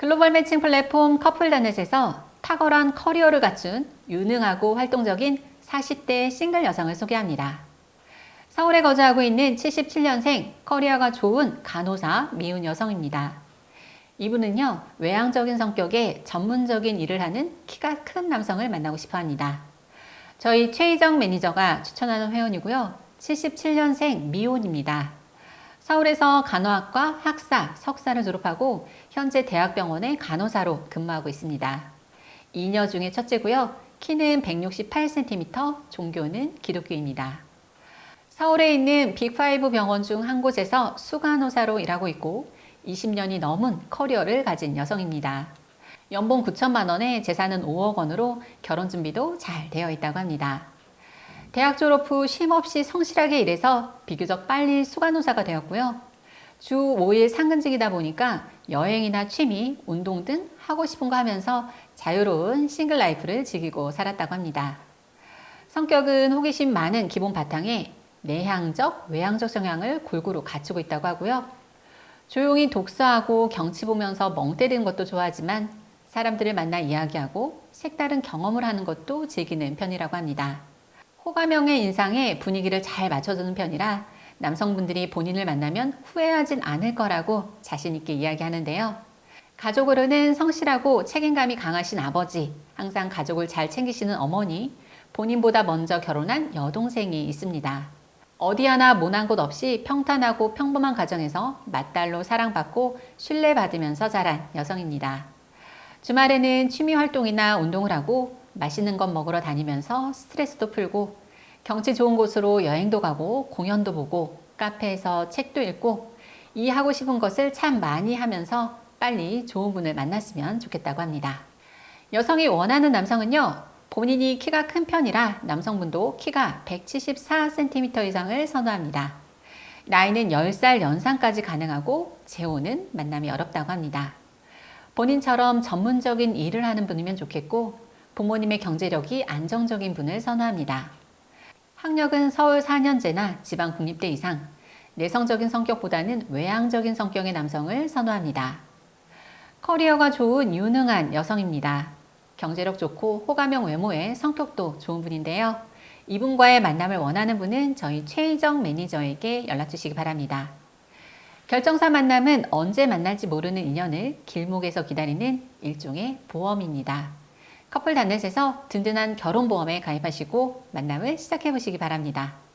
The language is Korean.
글로벌 매칭 플랫폼 커플다넷에서 탁월한 커리어를 갖춘 유능하고 활동적인 40대 싱글 여성을 소개합니다. 서울에 거주하고 있는 77년생 커리어가 좋은 간호사 미운 여성입니다. 이분은요, 외향적인 성격에 전문적인 일을 하는 키가 큰 남성을 만나고 싶어 합니다. 저희 최희정 매니저가 추천하는 회원이고요. 77년생 미혼입니다. 서울에서 간호학과 학사, 석사를 졸업하고 현재 대학병원의 간호사로 근무하고 있습니다. 이녀 중에 첫째고요. 키는 168cm, 종교는 기독교입니다. 서울에 있는 빅5 병원 중 한 곳에서 수간호사로 일하고 있고 20년이 넘은 커리어를 가진 여성입니다. 연봉 9천만 원에 재산은 5억 원으로 결혼 준비도 잘 되어 있다고 합니다. 대학 졸업 후 쉼 없이 성실하게 일해서 비교적 빨리 수간호사가 되었고요. 주 5일 상근직이다 보니까 여행이나 취미, 운동 등 하고 싶은 거 하면서 자유로운 싱글 라이프를 즐기고 살았다고 합니다. 성격은 호기심 많은 기본 바탕에 내향적, 외향적 성향을 골고루 갖추고 있다고 하고요. 조용히 독서하고 경치 보면서 멍 때리는 것도 좋아하지만 사람들을 만나 이야기하고 색다른 경험을 하는 것도 즐기는 편이라고 합니다. 호감형의 인상에 분위기를 잘 맞춰주는 편이라 남성분들이 본인을 만나면 후회하진 않을 거라고 자신있게 이야기하는데요. 가족으로는 성실하고 책임감이 강하신 아버지, 항상 가족을 잘 챙기시는 어머니, 본인보다 먼저 결혼한 여동생이 있습니다. 어디 하나 모난 곳 없이 평탄하고 평범한 가정에서 맏딸로 사랑받고 신뢰받으면서 자란 여성입니다. 주말에는 취미 활동이나 운동을 하고 맛있는 것 먹으러 다니면서 스트레스도 풀고 경치 좋은 곳으로 여행도 가고 공연도 보고 카페에서 책도 읽고 이 하고 싶은 것을 참 많이 하면서 빨리 좋은 분을 만났으면 좋겠다고 합니다. 여성이 원하는 남성은요, 본인이 키가 큰 편이라 남성분도 키가 174cm 이상을 선호합니다. 나이는 10살 연상까지 가능하고 재혼은 만남이 어렵다고 합니다. 본인처럼 전문적인 일을 하는 분이면 좋겠고 부모님의 경제력이 안정적인 분을 선호합니다. 학력은 서울 4년제나 지방 국립대 이상, 내성적인 성격보다는 외향적인 성격의 남성을 선호합니다. 커리어가 좋은 유능한 여성입니다. 경제력 좋고 호감형 외모에 성격도 좋은 분인데요. 이분과의 만남을 원하는 분은 저희 최희정 매니저에게 연락 주시기 바랍니다. 결정사 만남은 언제 만날지 모르는 인연을 길목에서 기다리는 일종의 보험입니다. 커플 단넷에서 든든한 결혼보험에 가입하시고 만남을 시작해 보시기 바랍니다.